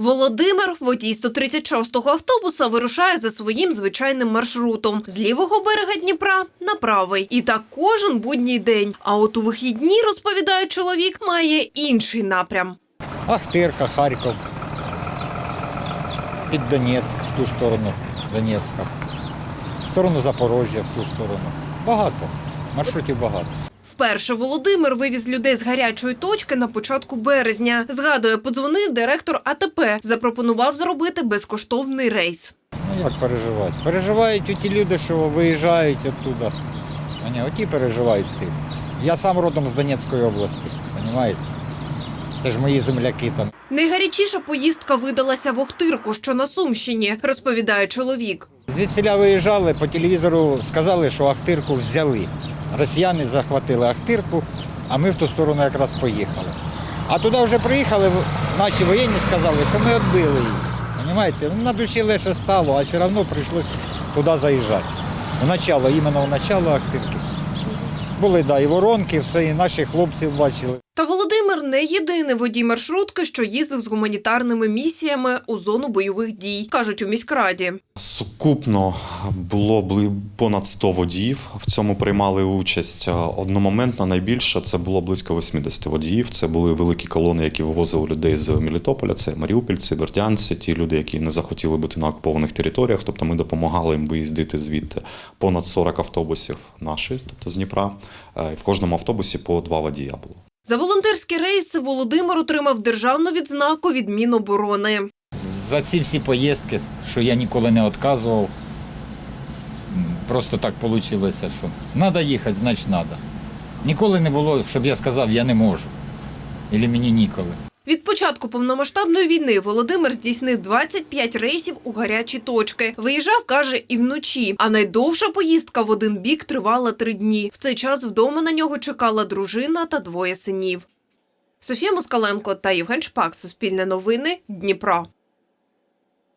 Володимир, водій 136-го автобуса, вирушає за своїм звичайним маршрутом з лівого берега Дніпра на правий. І так кожен будній день. А от у вихідні, розповідає чоловік, має інший напрям. Ахтирка, Харків. Під Донецьк, в ту сторону Донецька. В сторону Запорожжя, в ту сторону. Багато. Маршрутів багато. Вперше Володимир вивіз людей з гарячої точки на початку березня. Згадує, подзвонив директор АТП, запропонував зробити безкоштовний рейс. Ну як переживають? Переживають ті люди, що виїжджають оттуда. Вони оті переживають сильно. Я сам родом з Донецької області, розумієте? Це ж мої земляки там. Найгарячіша поїздка видалася в Охтирку, що на Сумщині, розповідає чоловік. Звідсіля виїжджали, по телевізору сказали, що Ахтирку взяли. Росіяни захватили Ахтирку, а ми в ту сторону якраз поїхали. А туди вже приїхали, наші воєнні сказали, що ми відбили її. Понимаєте? Ну, на душі легше стало, а все одно прийшлося туди заїжджати. В начало, іменно в начало Ахтирки. Були да, і воронки, все, і наші хлопці бачили. Та Володимир не єдиний водій маршрутки, що їздив з гуманітарними місіями у зону бойових дій, кажуть у міськраді. Сукупно було понад 100 водіїв. В цьому приймали участь е, одномоментно. Найбільше це було близько 80 водіїв. Це були великі колони, які вивозили людей з Мелітополя. Це маріупільці, бердянці, ті люди, які не захотіли бути на окупованих територіях. Тобто ми допомагали їм виїздити звідти понад 40 автобусів наші, тобто з Дніпра. Е, і В кожному автобусі по два водія було. За волонтерські рейси Володимир отримав державну відзнаку від Міноборони. За ці всі поїздки, що я ніколи не відказував, просто так вийшло, що треба їхати, значить треба. Ніколи не було, щоб я сказав, я не можу. Або мені ніколи. Від початку повномасштабної війни Володимир здійснив 25 рейсів у гарячі точки. Виїжджав, каже, і вночі. А найдовша поїздка в один бік тривала три дні. В цей час вдома на нього чекала дружина та двоє синів. Софія Москаленко та Євген Шпак. Суспільне новини. Дніпро.